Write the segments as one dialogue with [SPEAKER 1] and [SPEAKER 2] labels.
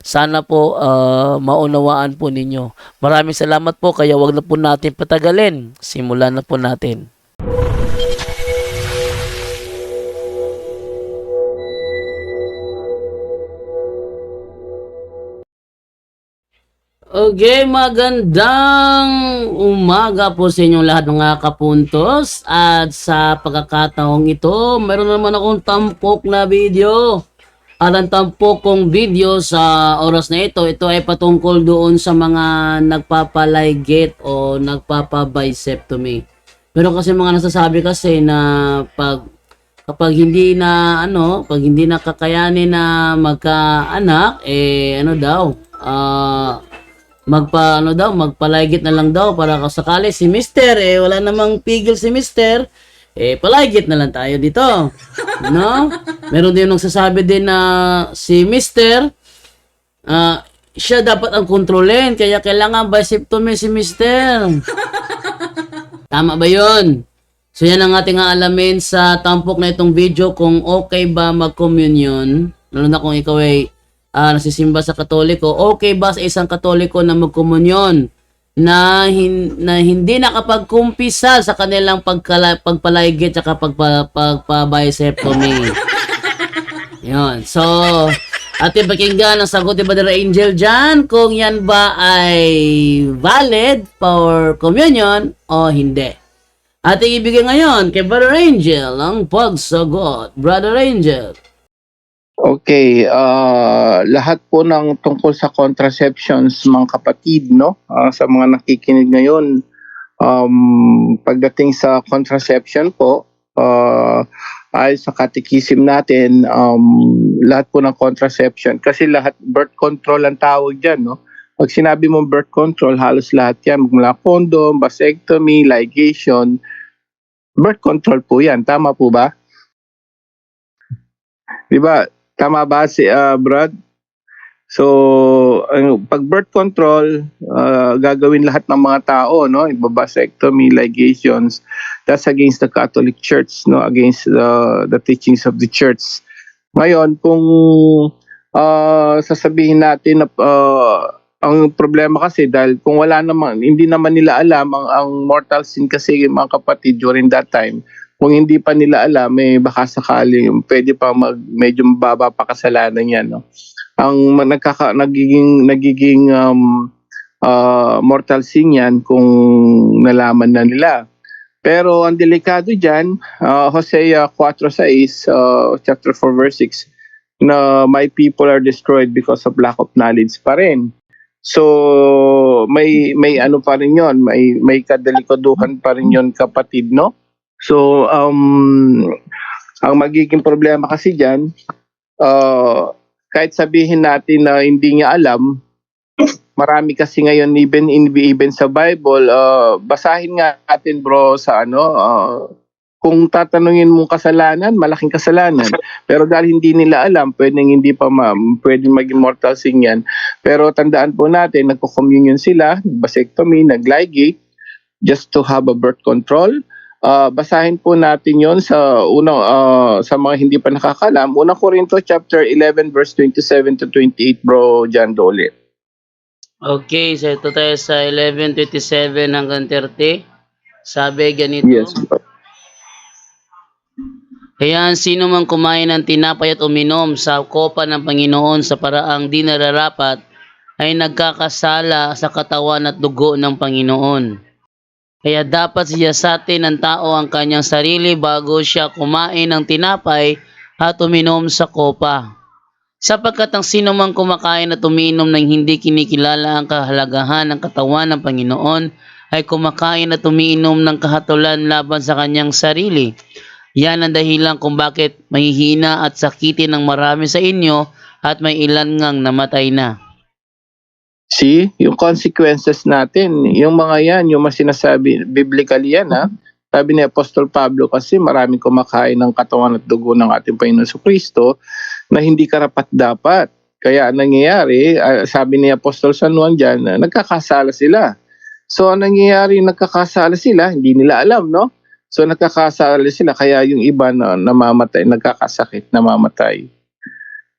[SPEAKER 1] Sana po ah, maunawaan po ninyo. Maraming salamat po kaya wag na po natin patagalin. Simulan na po natin. Okay, magandang umaga po sa inyong lahat mga kapuntos. At sa pagkakataong ito, meron naman akong tampok na video. At ang tampok kong video sa oras na ito, ito ay patungkol doon sa mga nagpapalaygit o nagpapabisectomy. Meron kasi mga nasasabi kasi na pag kapag hindi na ano, pag hindi na kakayanin na magkaanak, eh ano daw, ah magpa ano daw, magpalaygit na lang daw para sakali si Mister eh wala namang pigil si Mister. Eh palaygit na lang tayo dito. No? Meron din nung sasabi din na si Mister ah siya dapat ang kontrolin kaya kailangan vasectomy si Mister. Tama ba 'yon? So yan ang ating aalamin sa tampok na itong video kung okay ba mag-communion. Lalo na kung ikaw ay ah, nasisimba sa katoliko, okay ba sa isang katoliko na magkomunyon na, hin- na hindi nakapagkumpisa sa kanilang pagkala- pagpalaygit at pagpa- pagpa-bisectomy. Yun. So, ating pakinggan ang sagot ni Brother Angel dyan kung yan ba ay valid for communion o hindi. Ating ibigay ngayon kay Brother Angel ang pagsagot. Brother Angel.
[SPEAKER 2] Okay, ah lahat po ng tungkol sa contraceptions mga kapatid, no? Ah, sa mga nakikinig ngayon, um, pagdating sa contraception po, uh, ay sa catechism natin, um, lahat po ng contraception, kasi lahat birth control ang tawag dyan, no? Pag sinabi mo birth control, halos lahat yan, mula condom, vasectomy, ligation, birth control po yan, tama po ba? Di? Tama ba si ah, Brad? So, ang pag birth control, ah, gagawin lahat ng mga tao, no? Ibabasectomy, ligations. That's against the Catholic Church, no? Against the, the teachings of the Church. Ngayon, kung ah, sasabihin natin na ah, ang problema kasi dahil kung wala naman, hindi naman nila alam ang, ang mortal sin kasi mga kapatid during that time, kung hindi pa nila alam, may baka sakali, pwede pa mag, medyo mababa pa kasalanan yan. No? Ang nagkaka, nagiging, nagiging um, ah, mortal sin yan kung nalaman na nila. Pero ang delikado dyan, uh, Hosea 4.6, uh, chapter 4 verse 6, na my people are destroyed because of lack of knowledge pa rin. So may may ano pa rin 'yon, may may kadelikaduhan pa rin 'yon kapatid, no? So um ang magiging problema kasi diyan, uh, kahit sabihin natin na hindi niya alam, marami kasi ngayon even in even sa Bible, uh, basahin nga natin bro sa ano, uh, kung tatanungin mo kasalanan, malaking kasalanan. Pero dahil hindi nila alam, pwedeng hindi pa ma, pwedeng maging mortal sin yan. Pero tandaan po natin, nagko-communion sila, vasectomy, nagligate, just to have a birth control. Ah, basahin po natin yon sa unang ah, sa mga hindi pa nakakalam, unang Korinto chapter 11 verse 27 to 28 bro John Dole.
[SPEAKER 1] Okay, so ito tayo sa 11.27 hanggang 30. Sabi ganito.
[SPEAKER 2] Yes. bro.
[SPEAKER 1] Kaya sino man kumain ng tinapay at uminom sa kopa ng Panginoon sa paraang di nararapat ay nagkakasala sa katawan at dugo ng Panginoon. Kaya dapat siyasatin ng tao ang kanyang sarili bago siya kumain ng tinapay at uminom sa kopa. Sapagkat ang sino man kumakain at uminom ng hindi kinikilala ang kahalagahan ng katawan ng Panginoon ay kumakain at umiinom ng kahatulan laban sa kanyang sarili. Yan ang dahilan kung bakit mahihina at sakitin ng marami sa inyo at may ilan ngang namatay na.
[SPEAKER 2] See, yung consequences natin, yung mga yan, yung mga sinasabi, biblically yan ha. Sabi ni Apostol Pablo kasi maraming kumakain ng katawan at dugo ng ating Panginoon sa Kristo na hindi karapat dapat. Kaya ang nangyayari, ah, sabi ni Apostol San Juan dyan, na nagkakasala sila. So ang nangyayari, nagkakasala sila, hindi nila alam, no? So nagkakasala sila, kaya yung iba na namamatay, nagkakasakit, namamatay.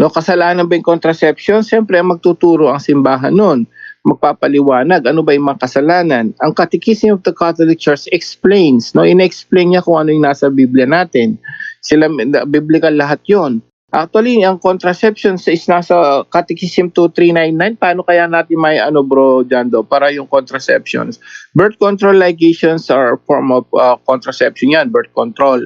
[SPEAKER 2] No, kasalanan ba yung contraception? Siyempre, magtuturo ang simbahan nun. Magpapaliwanag, ano ba yung mga kasalanan? Ang Catechism of the Catholic Church explains, no? Ina-explain niya kung ano yung nasa Biblia natin. Sila, biblical lahat yon. Actually, ang contraception is nasa Catechism 2399. Paano kaya natin may ano bro, Jando, para yung contraceptions? Birth control ligations are a form of uh, contraception yan, birth control.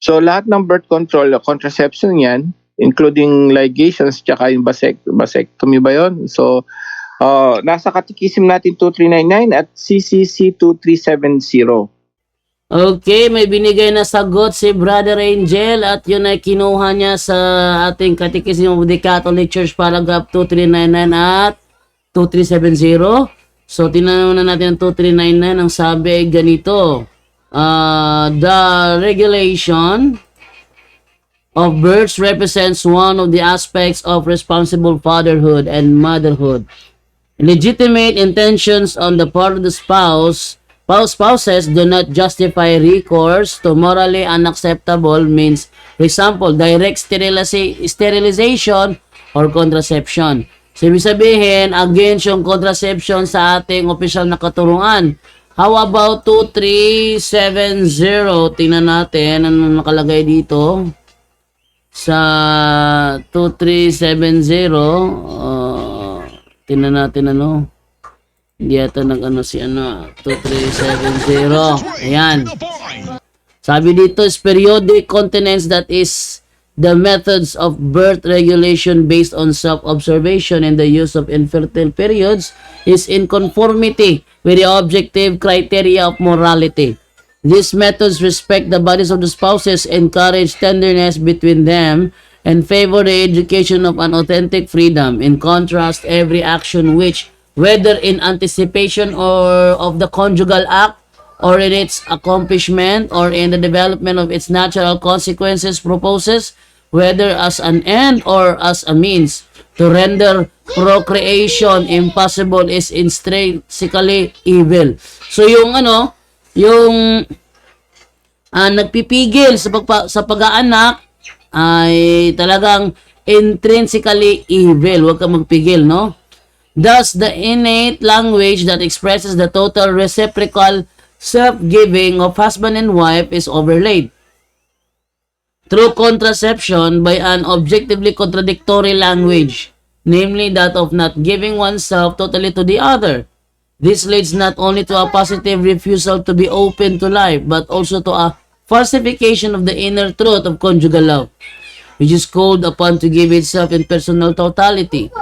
[SPEAKER 2] So lahat ng birth control, contraception yan, including ligations, tsaka yung vasect vasectomy ba yun? So, uh, nasa Catechism natin 2399 at CCC 2370.
[SPEAKER 1] Okay, may binigay na sagot si Brother Angel at yun ay kinuha niya sa ating Catechism of the Catholic Church paragraph 2399 at 2370. So, tinanong na natin ang 2399. Ang sabi ay ganito. Uh, the regulation of births represents one of the aspects of responsible fatherhood and motherhood. Legitimate intentions on the part of the spouse Spouse spouses do not justify recourse to morally unacceptable means, for example, direct sterilization or contraception. So, ibig sabihin, against yung contraception sa ating official na katuruan. How about 2370? Tingnan natin ano nakalagay dito. Sa 2370, uh, tingnan natin ano. Hindi yata nag-ano si ano, 2370. Ayan. Sabi dito is periodic continence that is the methods of birth regulation based on self-observation and the use of infertile periods is in conformity with the objective criteria of morality. These methods respect the bodies of the spouses, encourage tenderness between them, and favor the education of an authentic freedom. In contrast, every action which whether in anticipation or of the conjugal act or in its accomplishment or in the development of its natural consequences proposes whether as an end or as a means to render procreation impossible is intrinsically evil. So yung ano, yung ah, nagpipigil sa pagpa, sa pag-aanak ay talagang intrinsically evil. Huwag kang magpigil, no? Thus, the innate language that expresses the total reciprocal self-giving of husband and wife is overlaid through contraception by an objectively contradictory language, namely that of not giving oneself totally to the other. This leads not only to a positive refusal to be open to life, but also to a falsification of the inner truth of conjugal love, which is called upon to give itself in personal totality.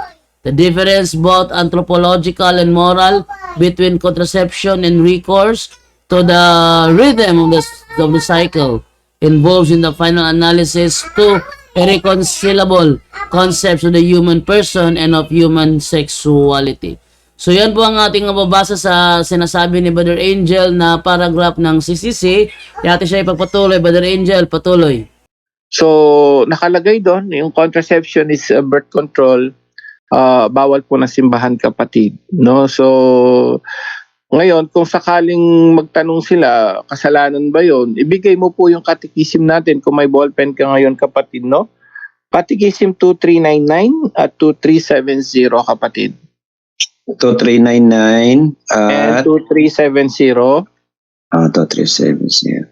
[SPEAKER 1] The difference, both anthropological and moral, between contraception and recourse to the rhythm of the, of the cycle involves in the final analysis two irreconcilable concepts of the human person and of human sexuality. So yan po ang ating mababasa sa sinasabi ni Brother Angel na paragraph ng CCC. Yati siya ipagpatuloy. Brother Angel, patuloy.
[SPEAKER 2] So, nakalagay doon, yung contraception is uh, birth control, uh, bawal po na simbahan kapatid. No? So, ngayon, kung sakaling magtanong sila, kasalanan ba yon? Ibigay mo po yung katikisim natin kung may ballpen ka ngayon kapatid, no? Katikisim 2399 at 2370 kapatid.
[SPEAKER 3] 2399
[SPEAKER 2] And
[SPEAKER 3] at
[SPEAKER 2] 2370
[SPEAKER 3] ah, 2370.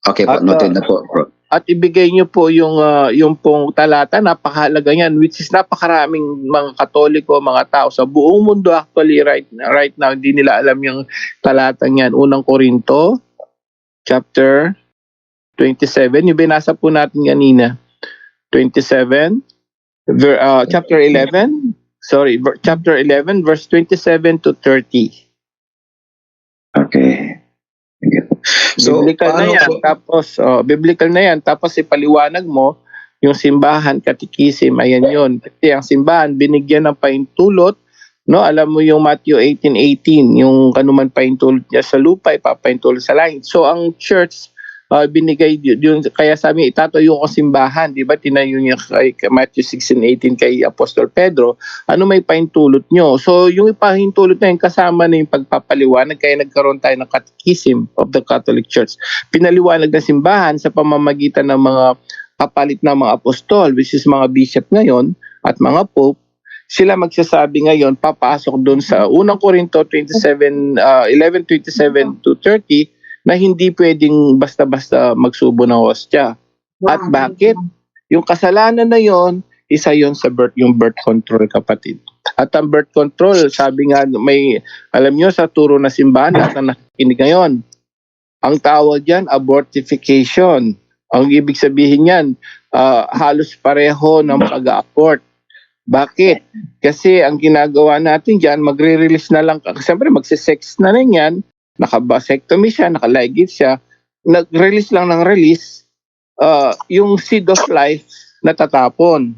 [SPEAKER 3] Okay po,
[SPEAKER 2] At,
[SPEAKER 3] noted
[SPEAKER 2] uh,
[SPEAKER 3] na po, bro.
[SPEAKER 2] at ibigay niyo po yung ah, yung pong talata napakahalaga niyan which is napakaraming mga Katoliko, mga tao sa buong mundo actually right right now hindi nila alam yung talata niyan. Unang Korinto chapter 27, yung binasa po natin kanina. 27 ver, ah, chapter 11 sorry chapter 11 verse 27 to 30
[SPEAKER 3] So,
[SPEAKER 2] biblical na yan.
[SPEAKER 3] po-
[SPEAKER 2] Tapos, oh, biblical na yan. Tapos ipaliwanag mo yung simbahan, katikisim, ayan yun. Kasi ang simbahan, binigyan ng paintulot, no? Alam mo yung Matthew 18:18, yung kanuman paintulot niya sa lupa, ipapaintulot sa langit. So, ang church, uh, binigay yun, kaya sabi itatayo ko simbahan, di ba? Tinayo niya kay Matthew 16:18 kay Apostol Pedro. Ano may paintulot nyo? So, yung ipahintulot na yun, kasama na yung pagpapaliwanag, kaya nagkaroon tayo ng catechism of the Catholic Church. Pinaliwanag ng simbahan sa pamamagitan ng mga kapalit na mga apostol, which is mga bishop ngayon, at mga pope, sila magsasabi ngayon, papasok doon sa unang Korinto 27, uh, 11:27 to 30, na hindi pwedeng basta-basta magsubo ng hostya. At bakit? Yung kasalanan na yon, isa yon sa birth, yung birth control kapatid. At ang birth control, sabi nga, may, alam nyo sa turo na simbahan, lahat na nakikinig ngayon, ang tawag dyan, abortification. Ang ibig sabihin yan, ah, halos pareho ng pag-abort. Bakit? Kasi ang ginagawa natin dyan, magre-release na lang, siyempre magsisex na rin yan, nakabasectomy siya, nakaligate siya, nag-release lang ng release, uh, yung seed of life natatapon.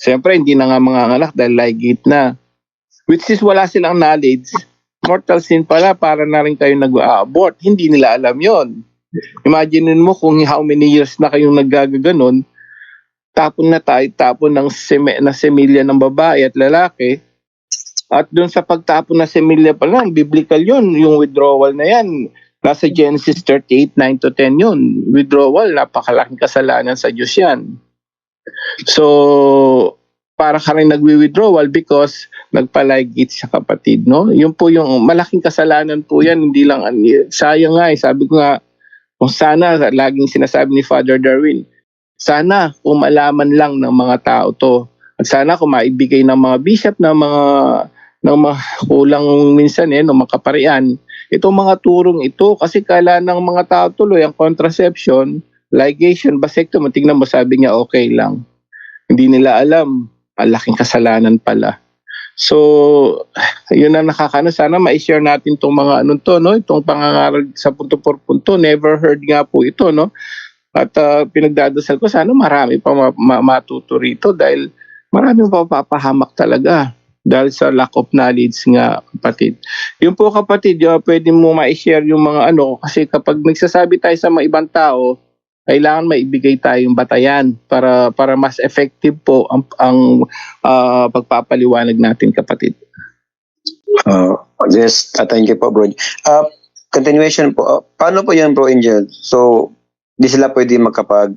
[SPEAKER 2] Siyempre, hindi na nga mga anak dahil ligate na. Which is wala silang knowledge. Mortal sin pala para na rin kayo nag-abort. Hindi nila alam yon. Imagine mo kung how many years na kayong naggagaganon, tapon na tayo, tapon ng seme, na semilya ng babae at lalaki, at doon sa pagtapon na semilya pa lang, biblical yon yung withdrawal na yan. Nasa Genesis 38, 9 to 10 yun. Withdrawal, napakalaking kasalanan sa Diyos yan. So, para ka rin nagwi-withdrawal because nagpaligate sa kapatid, no? Yun po yung malaking kasalanan po yan, hindi lang, sayang nga eh, sabi ko nga, kung sana, laging sinasabi ni Father Darwin, sana kung malaman lang ng mga tao to, at sana kung maibigay ng mga bishop ng mga ng kulang minsan eh, ng mga kaparian, itong mga turong ito, kasi kala ng mga tao tuloy ang contraception, ligation, vasectomy, tingnan mo sabi niya okay lang. Hindi nila alam, malaking kasalanan pala. So, yun ang nakakano. Sana ma-share natin itong mga ano to, no? Itong pangangaral sa punto por punto. Never heard nga po ito, no? At ah, pinagdadasal ko, sana marami pa ma- ma- matuto rito dahil marami pa papahamak talaga dahil sa lack of knowledge nga kapatid. Yung po kapatid, yung pwede mo ma-share yung mga ano kasi kapag nagsasabi tayo sa mga ibang tao, kailangan maibigay tayong batayan para para mas effective po ang ang ah, pagpapaliwanag natin kapatid.
[SPEAKER 3] Uh, yes, uh, thank you po, bro. Uh, continuation po, uh, paano po yun, bro Angel? So, di sila pwede magkapag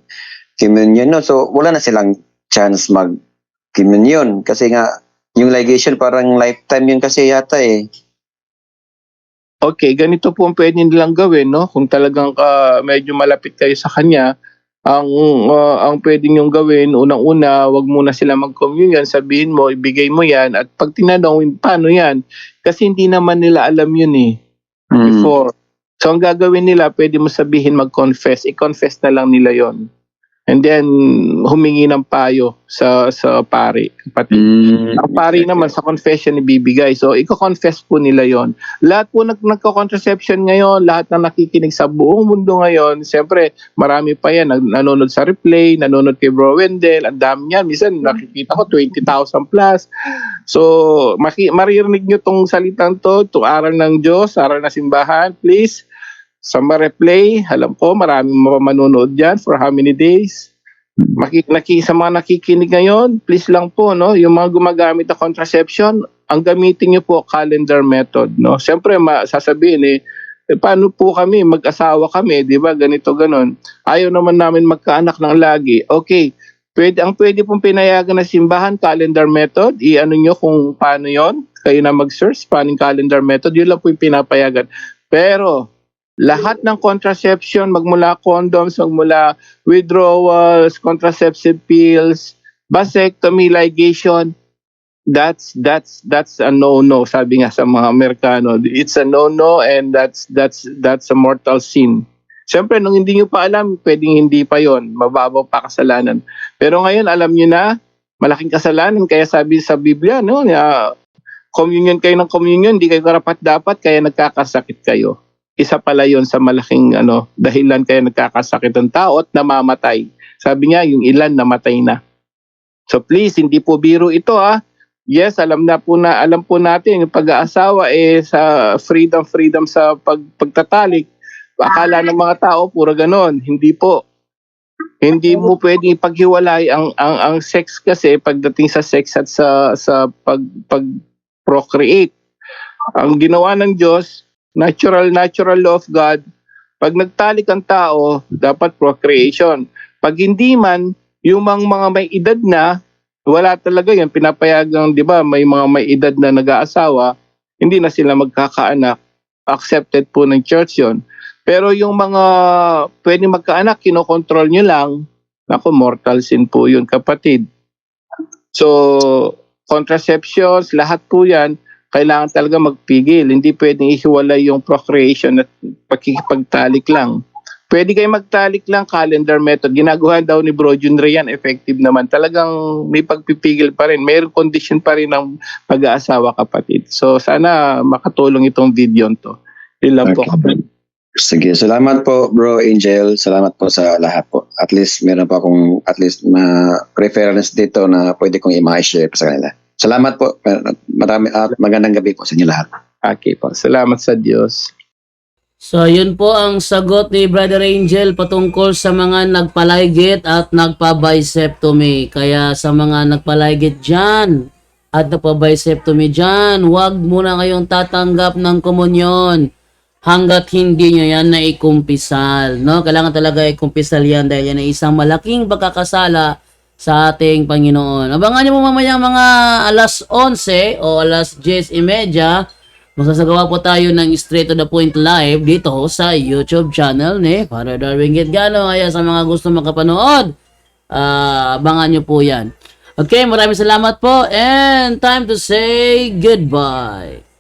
[SPEAKER 3] communion, no? So, wala na silang chance mag communion kasi nga yung ligation parang lifetime yun kasi yata eh.
[SPEAKER 2] Okay, ganito po ang pwede nilang gawin, no? Kung talagang ka, medyo malapit kayo sa kanya, ang ah, ang pwede niyong gawin, unang-una, wag muna sila mag-communion, sabihin mo, ibigay mo yan, at pag tinanong, paano yan? Kasi hindi naman nila alam yun eh,
[SPEAKER 3] Mm.
[SPEAKER 2] before. So, ang gagawin nila, pwede mo sabihin mag-confess, i-confess na lang nila yon And then, humingi ng payo sa sa pari, kapatid.
[SPEAKER 3] Mm.
[SPEAKER 2] Ang pari naman sa confession ibibigay. So, i-confess po nila yon. Lahat po nag nagko-contraception ngayon, lahat na nakikinig sa buong mundo ngayon, siyempre, marami pa yan. Nag, nanonood sa replay, nanonood kay Bro Wendell, ang dami niyan. Minsan, nakikita ko 20,000 plus. So, maki, maririnig nyo tong salitang to, itong aral ng Diyos, aral na simbahan, please. Sa ma-replay, alam ko, maraming manonood dyan for how many days. Maki, naki, sa mga nakikinig ngayon, please lang po, no, yung mga gumagamit ng contraception, ang gamitin niyo po calendar method, no. Siyempre, masasabihin eh, eh, paano po kami, mag-asawa kami, di ba, ganito, ganon. Ayaw naman namin magkaanak ng lagi. Okay, pwede, ang pwede pong pinayagan na simbahan, calendar method, i-ano nyo kung paano yon kayo na mag-search, paano calendar method, yun lang po yung pinapayagan. Pero, lahat ng contraception, magmula condoms, magmula withdrawals, contraceptive pills, vasectomy, ligation, that's that's that's a no-no sabi nga sa mga Amerikano. It's a no-no and that's that's that's a mortal sin. Siyempre, nung hindi nyo pa alam, pwedeng hindi pa yon mababaw pa kasalanan. Pero ngayon, alam nyo na, malaking kasalanan. Kaya sabi sa Biblia, no, na communion kayo ng communion, hindi kayo karapat dapat, kaya nagkakasakit kayo. Isa pala yon sa malaking ano dahilan kaya nagkakasakit ang tao at namamatay. Sabi nga yung ilan namatay na. So please hindi po biro ito ah. Yes, alam na po na alam po natin yung pag-aasawa eh sa freedom freedom sa pag, pagtatalik. Akala ng mga tao puro ganon. Hindi po. Hindi mo pwedeng ipaghiwalay ang ang ang sex kasi pagdating sa sex at sa sa pag pag procreate. Ang ginawa ng Diyos, natural natural law of God, pag nagtalik ang tao, dapat procreation. Pag hindi man, yung mga, may edad na, wala talaga yan. Pinapayagang, di ba, may mga may edad na nag-aasawa, hindi na sila magkakaanak. Accepted po ng church yon. Pero yung mga pwede magkaanak, kinokontrol nyo lang, ako, mortal sin po yun, kapatid. So, contraceptions, lahat po yan, kailangan talaga magpigil. Hindi pwedeng ihiwalay yung procreation at pagkikipagtalik lang. Pwede kayo magtalik lang, calendar method. Ginagawa daw ni Bro Jun Rayan, effective naman. Talagang may pagpipigil pa rin. Mayroong condition pa rin ng pag-aasawa kapatid. So sana makatulong itong video to. Yun lang po
[SPEAKER 3] Okay.
[SPEAKER 2] kapatid.
[SPEAKER 3] Sige, salamat po bro Angel. Salamat po sa lahat po. At least meron pa akong at least na reference dito na pwede kong i-share sa kanila. Salamat po. Marami at magandang gabi po sa inyo lahat.
[SPEAKER 2] Okay po. Salamat sa Diyos.
[SPEAKER 1] So, yun po ang sagot ni Brother Angel patungkol sa mga nagpalaygit at nagpa-bisectomy. Kaya sa mga nagpalaygit dyan at nagpa-bisectomy dyan, huwag muna kayong tatanggap ng komunyon hanggat hindi nyo yan naikumpisal. No? Kailangan talaga ikumpisal yan dahil yan ay isang malaking pagkakasala sa ating Panginoon. Abangan nyo po mamaya mga alas 11 o alas 10.30 Magsasagawa po tayo ng straight to the point live dito sa YouTube channel ni Father Darwin Gitgano. Kaya sa mga gusto makapanood, ah, abangan nyo po yan. Okay, maraming salamat po and time to say goodbye.